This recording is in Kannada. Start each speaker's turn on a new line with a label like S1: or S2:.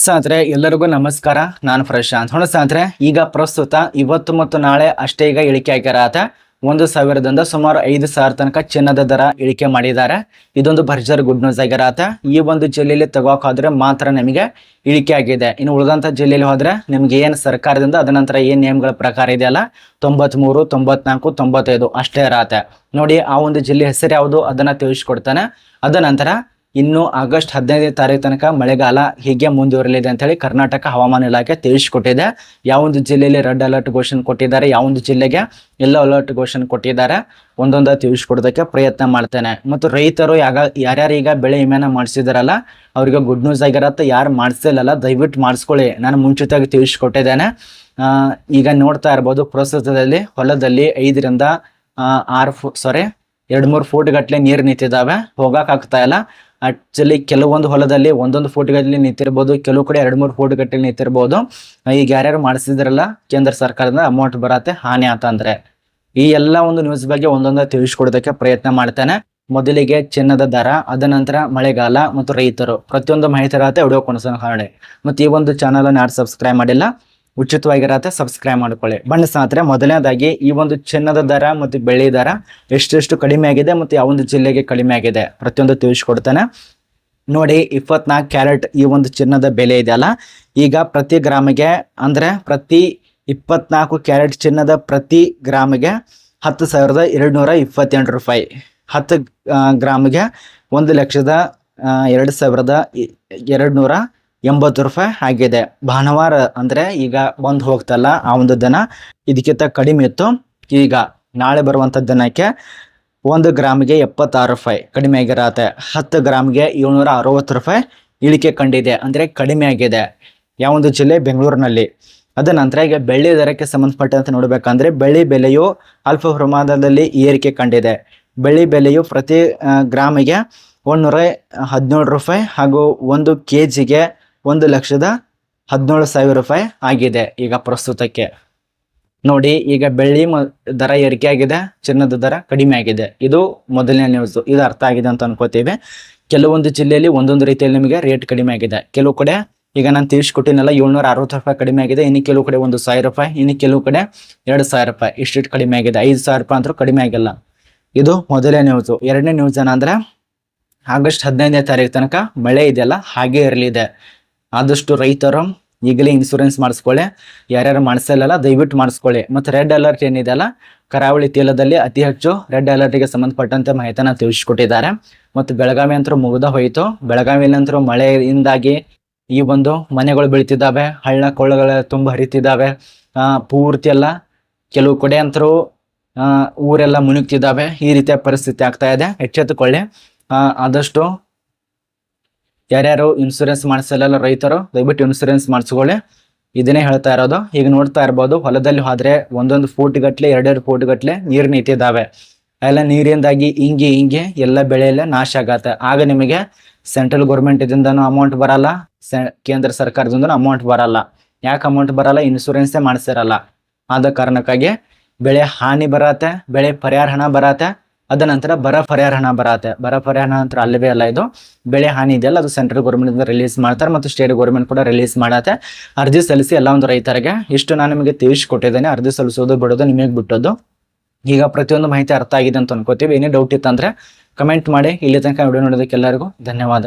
S1: ಸ್ನೇಹಿತರೆ, ಎಲ್ಲರಿಗೂ ನಮಸ್ಕಾರ. ನಾನು ಪ್ರಶಾಂತ್. ಹೊಣ ಸ್ನೇಹಿತರೆ, ಈಗ ಪ್ರಸ್ತುತ ಇವತ್ತು ಮತ್ತು ನಾಳೆ ಅಷ್ಟೇ ಈಗ ಇಳಿಕೆ ಆಗ್ಯಾರ ಒಂದು ಸಾವಿರದಿಂದ ಸುಮಾರು ಐದು ಸಾವಿರ ತನಕ ಚಿನ್ನದ ದರ ಇಳಿಕೆ ಮಾಡಿದ್ದಾರೆ. ಇದೊಂದು ಭರ್ಜರ್ ಗುಡ್ ನ್ಯೂಸ್ ಆಗ್ಯಾರ ಈ ಒಂದು ಜಿಲ್ಲೆಯಲ್ಲಿ ತಗೋಕಾದ್ರೆ ಮಾತ್ರ ನಮಗೆ ಇಳಿಕೆ ಆಗಿದೆ. ಇನ್ನು ಉಳಿದಂತ ಜಿಲ್ಲೆಯಲ್ಲಿ ಹೋದ್ರೆ ನಿಮ್ಗೆ ಏನು ಸರ್ಕಾರದಿಂದ, ಅದ ನಂತರ ಏನ್ ನಿಯಮಗಳ ಪ್ರಕಾರ ಇದೆಯಲ್ಲ, ತೊಂಬತ್ಮೂರು, ತೊಂಬತ್ನಾಲ್ಕು, ತೊಂಬತ್ತೈದು ಅಷ್ಟೇ ಇರತ್ತೆ. ನೋಡಿ, ಆ ಒಂದು ಜಿಲ್ಲೆ ಹೆಸರು ಯಾವುದು, ಅದನ್ನ ತಿಳಿಸ್ಕೊಡ್ತಾನೆ. ಅದ ನಂತರ ಇನ್ನು ಆಗಸ್ಟ್ ಹದಿನೈದನೇ ತಾರೀಕು ತನಕ ಮಳೆಗಾಲ ಹೀಗೆ ಮುಂದುವರಲಿದೆ ಅಂತ ಹೇಳಿ ಕರ್ನಾಟಕ ಹವಾಮಾನ ಇಲಾಖೆ ತಿಳಿಸಿಕೊಟ್ಟಿದೆ. ಯಾವೊಂದು ಜಿಲ್ಲೆಯಲ್ಲಿ ರೆಡ್ ಅಲರ್ಟ್ ಘೋಷಣೆ ಕೊಟ್ಟಿದ್ದಾರೆ ಯಾವೊಂದು ಜಿಲ್ಲೆಗೆ ಎಲ್ಲ ಅಲರ್ಟ್ ಘೋಷಣೆ ಕೊಟ್ಟಿದ್ದಾರೆ ಒಂದೊಂದ ತಿಳಿಸ್ಕೊಡೋದಕ್ಕೆ ಪ್ರಯತ್ನ ಮಾಡ್ತೇನೆ. ಮತ್ತು ರೈತರು ಯಾಗ ಯಾರ್ಯಾರು ಈಗ ಬೆಳೆ ವಿಮೆನ ಮಾಡಿಸಿದಾರಲ್ಲ, ಅವ್ರಿಗೆ ಗುಡ್ ನ್ಯೂಸ್ ಆಗಿರತ್ತೆ ಯಾರು ಮಾಡಿಸಿಲ್ಲಲ್ಲ ದಯವಿಟ್ಟು ಮಾಡಿಸ್ಕೊಳ್ಳಿ. ನಾನು ಮುಂಚಿತವಾಗಿ ತಿಳಿಸ್ಕೊಟ್ಟಿದ್ದೇನೆ. ಈಗ ನೋಡ್ತಾ ಇರ್ಬೋದು ಪ್ರಸ್ತುತದಲ್ಲಿ ಹೊಲದಲ್ಲಿ ಐದರಿಂದ ಆರು ಫು ಸಾರಿ ಎರಡು ಮೂರು ಫೂಟ್ ಗಟ್ಟಲೆ ನೀರು ನಿಂತಿದ್ದಾವೆ. ಹೋಗಕ್ಕಾಗ್ತಾ ಇಲ್ಲ. ಆಕ್ಚುಲಿ ಕೆಲವೊಂದು ಹೊಲದಲ್ಲಿ ಒಂದೊಂದು ಫೂಟ್ ಗಟ್ಟಲೆ ನಿಂತಿರ್ಬೋದು, ಕೆಲವು ಕಡೆ ಎರಡು ಮೂರು ಫೋಟೋ ಗಟ್ಟಲೆ ನಿಂತಿರ್ಬೋದು ಈಗ ಯಾರ್ಯಾರು ಮಾಡಿಸಿದ್ರಲ್ಲ, ಕೇಂದ್ರ ಸರ್ಕಾರದಿಂದ ಅಮೌಂಟ್ ಬರತ್ತೆ, ಹಾನಿ ಆತಂದ್ರೆ ಈ ಎಲ್ಲ ಒಂದು ನ್ಯೂಸ್ ಬಗ್ಗೆ ಒಂದೊಂದು ತಿಳಿಸ್ಕೊಡೋದಕ್ಕೆ ಪ್ರಯತ್ನ ಮಾಡ್ತೇನೆ. ಮೊದಲಿಗೆ ಚಿನ್ನದ ದರ, ಅದ ನಂತರ ಮಳೆಗಾಲ ಮತ್ತು ರೈತರು. ಪ್ರತಿಯೊಂದು ಮಾಹಿತಿ ಇರತ್ತೆ ವಿಡಿಯೋ ಕೊನಸನ ಕಾರಣ ಮತ್ತು ಈ ಒಂದು ಚಾನಲನ್ನು ಯಾರು ಸಬ್ಸ್ಕ್ರೈಬ್ ಮಾಡಿಲ್ಲ ಉಚಿತವಾಗಿರತ್ತೆ ಸಬ್ಸ್ಕ್ರೈಬ್ ಮಾಡ್ಕೊಳ್ಳಿ. ಬಣ್ಣ ಸ್ನೇಹಿತರೆ, ಮೊದಲನೇದಾಗಿ ಈ ಒಂದು ಚಿನ್ನದ ದರ ಮತ್ತು ಬೆಳ್ಳಿ ದರ ಎಷ್ಟೆಷ್ಟು ಕಡಿಮೆ ಆಗಿದೆ ಮತ್ತು ಯಾವ ಒಂದು ಜಿಲ್ಲೆಗೆ ಕಡಿಮೆ ಆಗಿದೆ ಪ್ರತಿಯೊಂದು ತಿಳಿಸ್ಕೊಡ್ತಾನೆ. ನೋಡಿ, ಇಪ್ಪತ್ನಾಲ್ಕು ಕ್ಯಾರೆಟ್ ಈ ಒಂದು ಚಿನ್ನದ ಬೆಲೆ ಇದೆಯಲ್ಲ ಈಗ ಪ್ರತಿ ಗ್ರಾಮಿಗೆ, ಅಂದರೆ ಪ್ರತಿ ಇಪ್ಪತ್ನಾಲ್ಕು ಕ್ಯಾರೆಟ್ ಚಿನ್ನದ ಪ್ರತಿ ಗ್ರಾಮಿಗೆ ಹತ್ತು ಸಾವಿರದ ಎರಡು ನೂರ ಇಪ್ಪತ್ತೆಂಟು ರೂಪಾಯಿ. ಹತ್ತು ಗ್ರಾಮಿಗೆ ಒಂದು ಲಕ್ಷದ ಎರಡು ಸಾವಿರದ ಎರಡು ನೂರ ಎಂಬತ್ತು ರೂಪಾಯಿ ಆಗಿದೆ. ಭಾನುವಾರ ಅಂದ್ರೆ ಈಗ ಬಂದು ಹೋಗ್ತಲ್ಲ ಆ ಒಂದು ದಿನ ಇದಕ್ಕಿಂತ ಕಡಿಮೆ ಇತ್ತು. ಈಗ ನಾಳೆ ಬರುವಂಥ ದಿನಕ್ಕೆ ಒಂದು ಗ್ರಾಮ್ಗೆ ಎಪ್ಪತ್ತಾರು ರೂಪಾಯಿ ಕಡಿಮೆ ಆಗಿರತ್ತೆ. ಹತ್ತು ಗ್ರಾಮ್ಗೆ ಏಳ್ನೂರ ಅರವತ್ತು ರೂಪಾಯಿ ಇಳಿಕೆ ಕಂಡಿದೆ. ಅಂದ್ರೆ ಕಡಿಮೆ ಆಗಿದೆ ಯಾವ ಒಂದು ಜಿಲ್ಲೆ? ಬೆಂಗಳೂರಿನಲ್ಲಿ. ಅದ ನಂತರ ಈಗ ಬೆಳ್ಳಿ ದರಕ್ಕೆ ಸಂಬಂಧಪಟ್ಟಂತೆ ನೋಡಬೇಕಂದ್ರೆ ಬೆಳ್ಳಿ ಬೆಲೆಯು ಅಲ್ಪ ಪ್ರಮಾಣದಲ್ಲಿ ಏರಿಕೆ ಕಂಡಿದೆ. ಬೆಳ್ಳಿ ಬೆಲೆಯು ಪ್ರತಿ ಗ್ರಾಮಿಗೆ ಒಂದೂರ ಹದಿನೇಳು ರೂಪಾಯಿ ಹಾಗೂ ಒಂದು ಕೆ ಜಿಗೆ ಒಂದು ಲಕ್ಷದ ಹದಿನೇಳು ಸಾವಿರ ರೂಪಾಯಿ ಆಗಿದೆ ಈಗ ಪ್ರಸ್ತುತಕ್ಕೆ. ನೋಡಿ, ಈಗ ಬೆಳ್ಳಿ ದರ ಏರಿಕೆ ಆಗಿದೆ, ಚಿನ್ನದ ದರ ಕಡಿಮೆ ಆಗಿದೆ. ಇದು ಮೊದಲನೇ ನ್ಯೂಸ್ ಇದು ಅರ್ಥ ಆಗಿದೆ ಅಂತ ಅನ್ಕೋತೀವಿ. ಕೆಲವೊಂದು ಜಿಲ್ಲೆಯಲ್ಲಿ ಒಂದೊಂದು ರೀತಿಯಲ್ಲಿ ನಿಮಗೆ ರೇಟ್ ಕಡಿಮೆ ಆಗಿದೆ. ಕೆಲವು ಕಡೆ ಈಗ ನಾನು ತಿಳಿಸ್ಕೊಟ್ಟಿನಲ್ಲ, ಏಳ್ನೂರ ಅರವತ್ತು ರೂಪಾಯಿ ಕಡಿಮೆ ಆಗಿದೆ, ಇನ್ನು ಕೆಲವು ಕಡೆ ಒಂದು ಸಾವಿರ ರೂಪಾಯಿ, ಇನ್ನು ಕೆಲವು ಕಡೆ ಎರಡು ಸಾವಿರ ರೂಪಾಯಿ. ಇಷ್ಟು ಕಡಿಮೆ ಆಗಿದೆ. ಐದು ಸಾವಿರ ರೂಪಾಯಿ ಅಂತೂ ಕಡಿಮೆ ಆಗಿಲ್ಲ. ಇದು ಮೊದಲನೇ ನ್ಯೂಸು ಎರಡನೇ ನ್ಯೂಸ್ ಏನಂದ್ರೆ, ಆಗಸ್ಟ್ ಹದಿನೈದನೇ ತಾರೀಕು ತನಕ ಮಳೆ ಇದೆಯಲ್ಲ, ಹಾಗೆ ಇರಲಿದೆ. ಆದಷ್ಟು ರೈತರು ಈಗಲೇ ಇನ್ಸೂರೆನ್ಸ್ ಮಾಡಿಸ್ಕೊಳ್ಳಿ. ಯಾರ್ಯಾರು ಮಾಡಿಸಲ್ಲ ದಯವಿಟ್ಟು ಮಾಡಿಸ್ಕೊಳ್ಳಿ. ಮತ್ತು ರೆಡ್ ಅಲರ್ಟ್ ಏನಿದೆಯಲ್ಲ ಕರಾವಳಿ ತೀಲದಲ್ಲಿ ಅತಿ ಹೆಚ್ಚು ರೆಡ್ ಅಲರ್ಟ್ಗೆ ಸಂಬಂಧಪಟ್ಟಂತೆ ಮಾಹಿತಿಯನ್ನು ತಿಳಿಸ್ಕೊಟ್ಟಿದ್ದಾರೆ. ಮತ್ತು ಬೆಳಗಾವಿ ಅಂತೂ ಮುಗಿದ ಹೋಯಿತು. ಬೆಳಗಾವಿಯಲ್ಲಂತರೂ ಮಳೆಯಿಂದಾಗಿ ಈ ಒಂದು ಮನೆಗಳು ಬೀಳ್ತಿದ್ದಾವೆ, ಹಳ್ಳ ಕೊಳ್ಳಗಳ ತುಂಬ ಹರಿತಿದ್ದಾವೆ ಪೂರ್ತಿ ಎಲ್ಲ ಕೆಲವು ಕಡೆ ಅಂತರೂ ಊರೆಲ್ಲ ಮುಣುಗ್ತಿದ್ದಾವೆ. ಈ ರೀತಿಯ ಪರಿಸ್ಥಿತಿ ಆಗ್ತಾ ಇದೆ. ಎಚ್ಚೆತ್ತುಕೊಳ್ಳಿ. ಆದಷ್ಟು ಯಾರ್ಯಾರು ಇನ್ಸೂರೆನ್ಸ್ ಮಾಡಿಸಲ್ಲ ರೈತರು, ದಯವಿಟ್ಟು ಇನ್ಸೂರೆನ್ಸ್ ಮಾಡಿಸ್ಕೊಳ್ಳಿ. ಇದನ್ನೇ ಹೇಳ್ತಾ ಇರೋದು. ಈಗ ನೋಡ್ತಾ ಇರ್ಬೋದು, ಹೊಲದಲ್ಲಿ ಹೋದ್ರೆ ಒಂದೊಂದು ಫೂಟ್ ಗಟ್ಲೆ ಎರಡೆರಡು ಫೂಟ್ ಗಟ್ಲೆ ನೀರು ನಿಂತಿದ್ದಾವೆ. ಎಲ್ಲ ನೀರಿಂದಾಗಿ ಹಿಂಗೆ ಹಿಂಗೆ ಎಲ್ಲ ಬೆಳೆ ಎಲ್ಲ ನಾಶ ಆಗತ್ತೆ. ಆಗ ನಿಮಗೆ ಸೆಂಟ್ರಲ್ ಗೌರ್ಮೆಂಟ್ ಅಮೌಂಟ್ ಬರಲ್ಲ ಕೇಂದ್ರ ಸರ್ಕಾರದಿಂದನೂ ಅಮೌಂಟ್ ಬರಲ್ಲ. ಯಾಕೆ ಅಮೌಂಟ್ ಬರಲ್ಲ? ಇನ್ಸೂರೆನ್ಸೇ ಮಾಡಿಸಿರಲ್ಲ. ಆದ ಕಾರಣಕ್ಕಾಗಿ ಬೆಳೆ ಹಾನಿ ಬರತ್ತೆ, ಬೆಳೆ ಪರಿಹಾರ ಹಣ ಬರತ್ತೆ. ಅದ ನಂತರ ಬರ ಪರಿಹಾರ ಹಣ ಬರತ್ತೆ. ಬರ ಪರಿಹಾರ ನಂತರ ಅಲ್ಲವೇ ಅಲ್ಲ ಇದು. ಬೆಳೆ ಹಾನಿ ಇದೆಯಲ್ಲ, ಅದು ಸೆಂಟ್ರಲ್ ಗೌರ್ಮೆಂಟ್ ರಿಲೀಸ್ ಮಾಡ್ತಾರೆ ಮತ್ತು ಸ್ಟೇಟ್ ಗೌರ್ಮೆಂಟ್ ಕೂಡ ರಿಲೀಸ್ ಮಾಡತ್ತೆ. ಅರ್ಜಿ ಸಲ್ಲಿಸಿ ಎಲ್ಲ ಒಂದು ರೈತರಿಗೆ. ಇಷ್ಟು ನಾನು ನಿಮಗೆ ತಿಳಿಸ್ಕೊಟ್ಟಿದ್ದೇನೆ. ಅರ್ಜಿ ಸಲ್ಲಿಸೋದು, ಬಿಡೋದು, ನಿಮಗೆ ಬಿಟ್ಟದ್ದು. ಈಗ ಪ್ರತಿಯೊಂದು ಮಾಹಿತಿ ಅರ್ಥ ಆಗಿದೆ ಅಂತ ಅನ್ಕೋತೀವಿ. ಏನೇ ಡೌಟ್ ಇತ್ತಂದ್ರೆ ಕಮೆಂಟ್ ಮಾಡಿ. ಇಲ್ಲಿ ತನಕ ವಿಡಿಯೋ ನೋಡೋದಕ್ಕೆ ಎಲ್ಲರಿಗೂ ಧನ್ಯವಾದ.